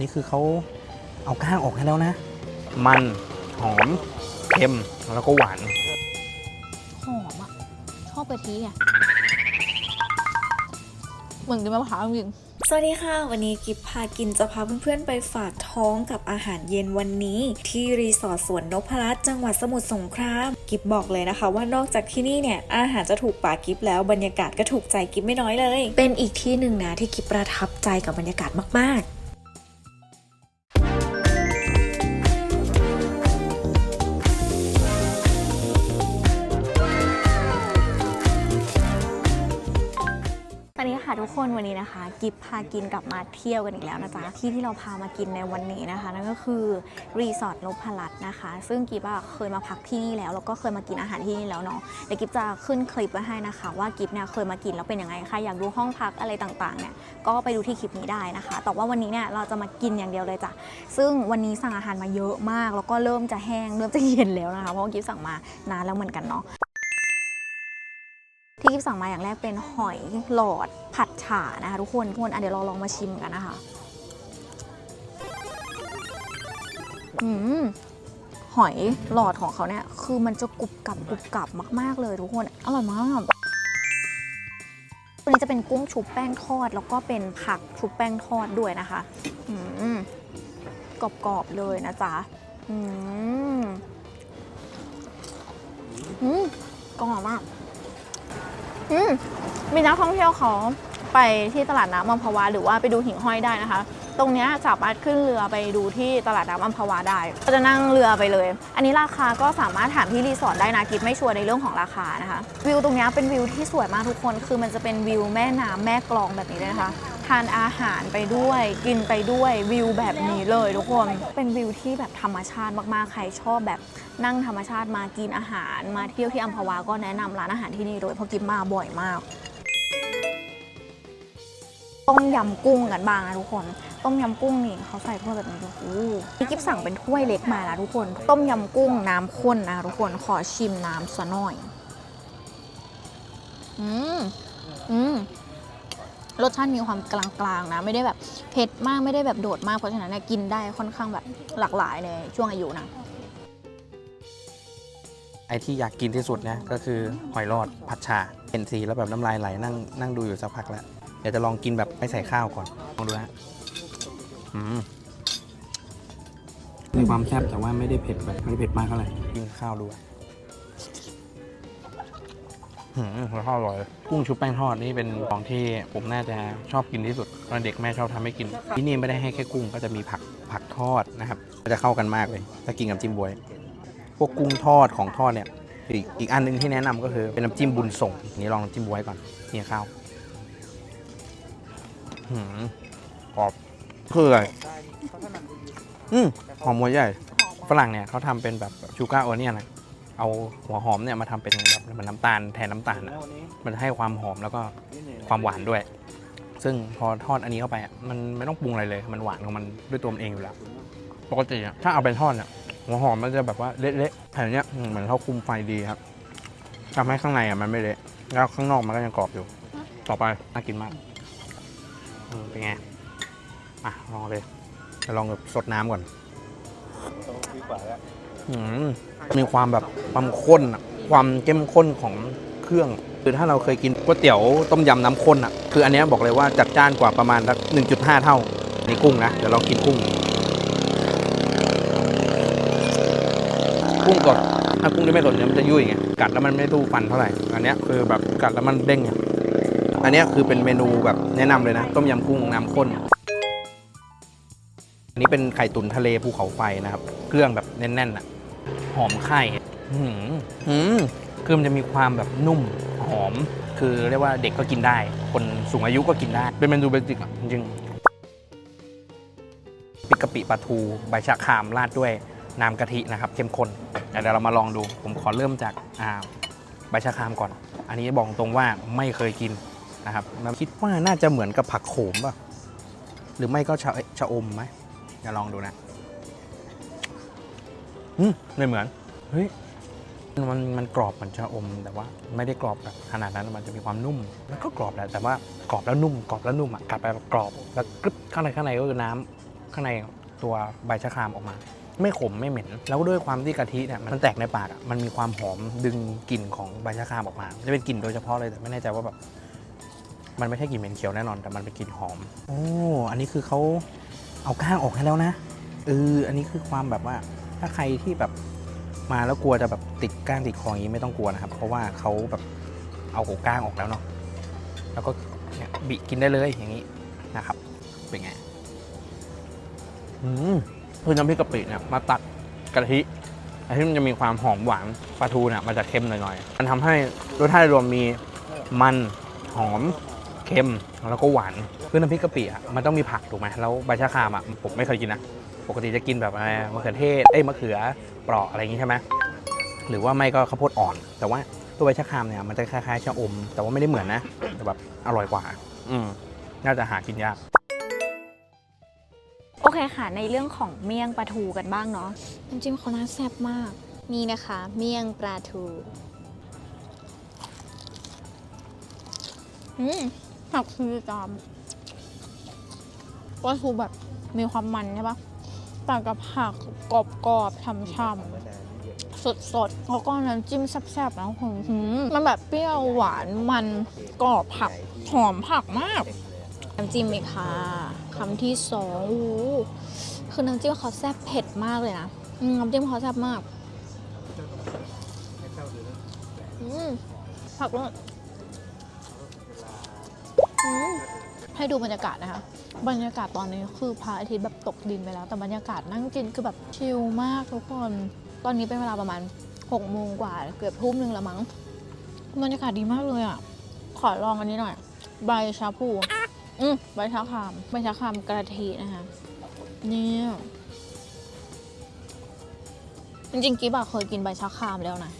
นี้คือเขาเอาก้างออกให้แล้วนะ มันหอมเค็มแล้วก็หวาน หอมอะ ชอบกะทิอะเหมือนกินมะพร้าวจริงสวัสดีค่ะ วันนี้กิฟพากินจะพาเพื่อนๆไปฝากท้องกับอาหารเย็นวันนี้ ที่รีสอร์ทสวนนพรัตน์จังหวัดสมุทรสงคราม กิฟบอกเลยนะคะ ว่านอกจากที่นี่เนี่ยอาหารจะถูกปากกิฟแล้วบรรยากาศก็ถูกใจกิฟไม่น้อยเลย เป็นอีกที่หนึ่งนะที่กิฟประทับใจกับบรรยากาศมากๆ กคนวันนี้นะคะกิฟพากินกลับมาเที่ยวกันอีกแล้วนะจ๊ะที่ที่เราพามากินในวันนี้นะคะ นั่นก็คือรีสอร์ทนพรัตน์นะคะ ซึ่งกิฟเคยมาพักที่นี่แล้วแล้วก็เคยมากินอาหารที่นี่แล้วเนาะเดี๋ยวกิฟจะขึ้นคลิปไว้ให้นะคะ ว่ากิฟเนี่ยเคยมากินแล้วเป็นยังไงใครอยากดูห้องพักอะไรต่างๆเนี่ยก็ไปดูที่คลิปนี้ได้นะคะ แต่ว่าวันนี้เนี่ยเราจะมากินอย่างเดียวเลยจ้ะซึ่งวันนี้สั่งอาหารมาเยอะมาก แล้วก็เริ่มจะแห้งเริ่มจะเย็นแล้วนะคะเพราะว่ากิฟสั่งมานานแล้วเหมือนกันเนาะ ที่กิฟสั่งมาอย่างแรกเป็นหอยหลอดผัดฉ่านะคะทุกคนทุกคนอะเดี๋ยวเราลองมาชิมกันนะคะอืมหอยหลอดของเขาเนี่ยคือมันจะกรุบกรับกรุบกรับมาก ๆ เลยทุกคน อร่อยมากตัวนี้จะเป็นกุ้งชุบแป้งทอด แล้วก็เป็นผักชุบแป้งทอดด้วยนะคะอืมกรอบๆเลยนะจ๊ะอืมอืมกรอบมาก อืมมีนักท่องเที่ยวเขาไปที่ตลาดน้ำอัมพวา หรือว่าไปดูหิ่งห้อยได้นะคะ ตรงนี้สามารถขึ้นเรือไปดูที่ตลาดน้ำอัมพวาได้ก็จะนั่งเรือไปเลย อันนี้ราคาก็สามารถถามที่รีสอร์ทได้นะกิฟไม่ชัวร์ในเรื่องของราคานะคะ วิวตรงนี้เป็นวิวที่สวยมากทุกคน คือมันจะเป็นวิวแม่น้ำแม่กลองแบบนี้เลยนะคะทานอาหารไปด้วยกินไปด้วยวิวแบบนี้เลยทุกคน เป็นวิวที่แบบธรรมชาติมากๆ ใครชอบแบบ นั่งธรรมชาติมากินอาหารมาเที่ยวที่อัมพวาก็แนะนำร้านอาหารที่นี่เลยเพราะกิฟมาบ่อยมาก ต้มยำกุ้งกันบ้างนะทุกคน ต้มยำกุ้งนี่เขาใส่ถ้วยแบบนี้ด้วยโอ้โหนี่กิฟสั่งเป็นถ้วยเล็กมาแล้วทุกคน ต้มยำกุ้งน้ำข้นนะทุกคนขอชิมน้ำซะหน่อย อืมอืมรสชาติมีความกลางๆนะ ไม่ได้แบบเผ็ดมากไม่ได้แบบโดดมากเพราะฉะนั้นเนี่ยกินได้ค่อนข้างแบบหลากหลายในช่วงอายุนะ ไอ้ที่อยากกินที่สุดเนี่ยก็คือหอยหลอดผัดชาเห็นสีแล้วแบบน้ำลายไหลนั่งนั่งดูอยู่สักพักแล้ว เดี๋ยวจะลองกินแบบไม่ใส่ข้าวก่อนลองดูนะอืมมีความแซ่บแต่ว่าไม่ได้เผ็ดแบบไม่ได้เผ็ดมากเท่าไหร่กินข้าวดูอะหืมข้าวอร่อยกุ้งชุบแป้งทอดนี่เป็นของที่ผมน่าจะชอบกินที่สุดตอนเด็กแม่ชอบทำให้กินที่นี่ไม่ได้ให้แค่กุ้งก็จะมีผักผักทอดนะครับก็จะเข้ากันมากเลย ถ้ากินกับจิ้มบวย พวกกุ้งทอดของทอดเนี่ยอีกอีกอันหนึงที่แนะนำก็คือเป็นน้ำจิ้มบุญส่งนี่ลองน้ำจิ้มบวยก่อนเนี่ข้าวหืมกรอบคืออะไรอืมหอมหัวใหญ่ฝรั่งเนี่ยเขาทำเป็นแบบชูการ์โอเนียนะเอาหัวหอมเนี่ยมาทำเป็นแบบเหมือนน้ำตาลแทนน้ำตาลอะมันให้ความหอมแล้วก็ความหวานด้วย ซึ่งพอทอดอันนี้เข้าไปมันไม่ต้องปรุงอะไรเลย มันหวานของมันด้วยตัวมันเองอยู่แล้ว ปกติอะถ้าเอาไปทอดเนี่ย หัวหอมมันจะแบบว่าเละๆแผ่นเนี้ยเหมือนเขาคุมไฟดีครับทำให้ข้างในอะมันไม่เละแล้วข้างนอกมันก็ยังกรอบอยู่ ต่อไปน่ากินมากเป็นไงอะลองเลยจะลองแบบสดน้ำก่อนมีความแบบความข้นความเข้มข้นของเครื่อง คือถ้าเราเคยกินก๋วยเตี๋ยวต้มยำน้ำข้นอะ คืออันเนี้ยบอกเลยว่าจัดจ้านกว่าประมาณสัก1.5 เท่า ในกุ้งนะ เดี๋ยวลองกินกุ้ง กุ้งสดถ้ากุ้งที่ไม่สดเนี่ยมันจะยุ่ยไงกัดแล้วมันไม่สู้ฟันเท่าไหร่อันเนี้ยคือแบบกัดแล้วมันเด้งไงอันเนี้ยคือเป็นเมนูแบบแนะนำเลยนะ ต้มยำกุ้งน้ำข้น อันนี้เป็นไข่ตุ๋นทะเลภูเขาไฟนะครับ เครื่องแบบแน่นๆอะ หอมไข่อื้อหือหืมคือมันจะมีความแบบนุ่มหอม คือเรียกว่าเด็กก็กินได้ คนสูงอายุก็กินได้ เป็นเมนูเบสิกอะจริงๆปิกกะปิปลาทูใบชะครามราดด้วย น้ำกะทินะครับเข้มข้นเดี๋ยวเรามาลองดูผมขอเริ่มจากใบชะครามก่อน อันนี้บอกตรงว่าไม่เคยกินนะครับคิดว่าน่าจะเหมือนกับผักโขมป่ะหรือไม่ก็ชะชะอมไหมเดี๋ยวลองดูนะอืมไม่เหมือนเฮ้ยมันมันกรอบเหมือนชะอม แต่ว่าไม่ได้กรอบแบบขนาดนั้นมันจะมีความนุ่มแล้วก็กรอบแหละแต่ว่ากรอบแล้วนุ่มกรอบแล้วนุ่มอะกัดไปกรอบแล้วกรึบข้างในข้างในก็คือน้ำข้างในตัวใบชะครามออกมา ไม่ขมไม่เหม็น แล้วด้วยความที่กะทิเนี่ยมันแตกในปากอะมันมีความหอมดึงกลิ่นของใบชะครามออกมา จะเป็นกลิ่นโดยเฉพาะเลยแต่ไม่แน่ใจว่าแบบมันไม่ใช่กลิ่นเหม็นเขียวแน่นอน แต่มันเป็นกลิ่นหอม โอ้ อันนี้คือเขาเอาก้างออกให้แล้วนะเอออันนี้คือความแบบว่า ถ้าใครที่แบบมาแล้วกลัวจะแบบติดก้างติดคออย่างนี้ไม่ต้องกลัวนะครับ เพราะว่าเขาแบบเอาหัวก้างออกแล้วเนาะแล้วก็เนี่ยบิกินได้เลยอย่างนี้นะครับ เป็นไง อืม คือน้ำพริกกะปิเนี่ยมาตัดกะทิกะทิมันจะมีความหอมหวานปลาทูเนี่ยมันจะเค็มหน่อยๆมันทำให้รสชาติรวมมีมันหอมเค็มแล้วก็หวานคือน้ำพริกกะปิอะมันต้องมีผักถูกไหมแล้วใบชะครามอะผมไม่เคยกินนะปกติจะกินแบบอะไรมะเขือเทศเอ้ยมะเขือเปราะอะไรอย่างงี้ใช่ไหมหรือว่าไม่ก็ข้าวโพดอ่อน แต่ว่าตัวใบชะครามเนี่ยมันจะคล้ายๆชะอม แต่ว่าไม่ได้เหมือนนะแต่แบบอร่อยกว่า อืมน่าจะหากินยาก เคค่ะ ในเรื่องของเมี่ยงปลาทูกันบ้างเนาะน้ำจิ้มเขาน่าแซ่บมาก นี่นะคะ เมี่ยงปลาทูอืมผักคือจอมปลาทูแบบมีความมันใช่ปะแต่กับผักกรอบๆช่ำๆสดๆแล้วก็น้ำจิ้มแซ่บๆนะผมหืมมันแบบเปรี้ยวหวานมันกรอบผัก หอมผักมาก น้ำจิ้มอีกค่ะคำที่สองโอ้คือน้ำจิ้มเขาแซ่บเผ็ดมากเลยนะน้ำจิ้มเขาแซ่บมากผักรสอืมให้ดูบรรยากาศนะคะ บรรยากาศตอนนี้คือพระอาทิตย์แบบตกดินไปแล้ว แต่บรรยากาศนั่งกินคือแบบชิลมากทุกคน ตอนนี้เป็นเวลาประมาณ6โมงกว่าเกือบทุ่มหนึ่งแล้วมั้ง บรรยากาศดีมากเลยอะ ขอลองอันนี้หน่อย ใบชาพู อืมใบชะครามใบชะครามกระทินะคะเนี่ยจริงๆกิฟอะเคยกินใบชะครามแล้วนะ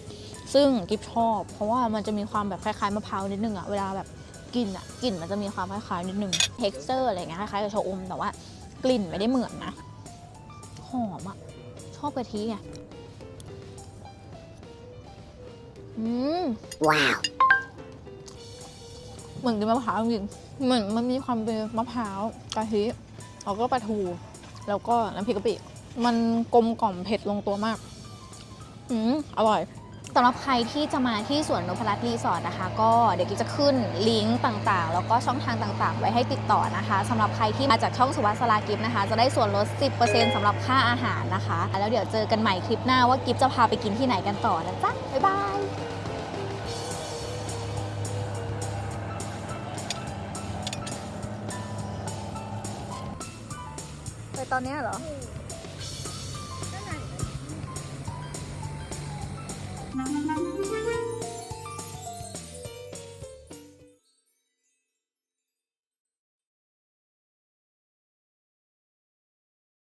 ซึ่งกิฟชอบ เพราะว่ามันจะมีความแบบคล้ายๆมะพร้าวนิดนึงอะเวลาแบบกินอะกลิ่นมันจะมีความคล้ายๆนิดนึง t e x t อร์อะไรเงี้ยคล้ายๆกับชะอมแต่ว่ากลิ่นไม่ได้เหมือนนะหอมอะชอบกะทิไงอืมเหมือนกินมะพร้าวจริงๆ เหมือนมันมีความเป็นมะพร้าวกะทิแล้วก็ปลาทู แล้วก็น้ำพริกกะปิ มันกลมกล่อมเผ็ดลงตัวมาก อืมอร่อยสำหรับใครที่จะมาที่สวนนพรัตน์รีสอร์ทนะคะ ก็เดี๋ยวกิ๊กจะขึ้นลิงก์ต่างๆ แล้วก็ช่องทางต่างๆ ไว้ให้ติดต่อนะคะสำหรับใครที่มาจากช่องสุวัสลากิฟนะคะ จะได้ส่วนลด 10%สำหรับค่าอาหารนะคะ แล้วเดี๋ยวเจอกันใหม่คลิปหน้าว่ากิฟจะพาไปกินที่ไหนกันต่อนะจ๊ะ บ๊ายบาย ตอนนี้เหรอ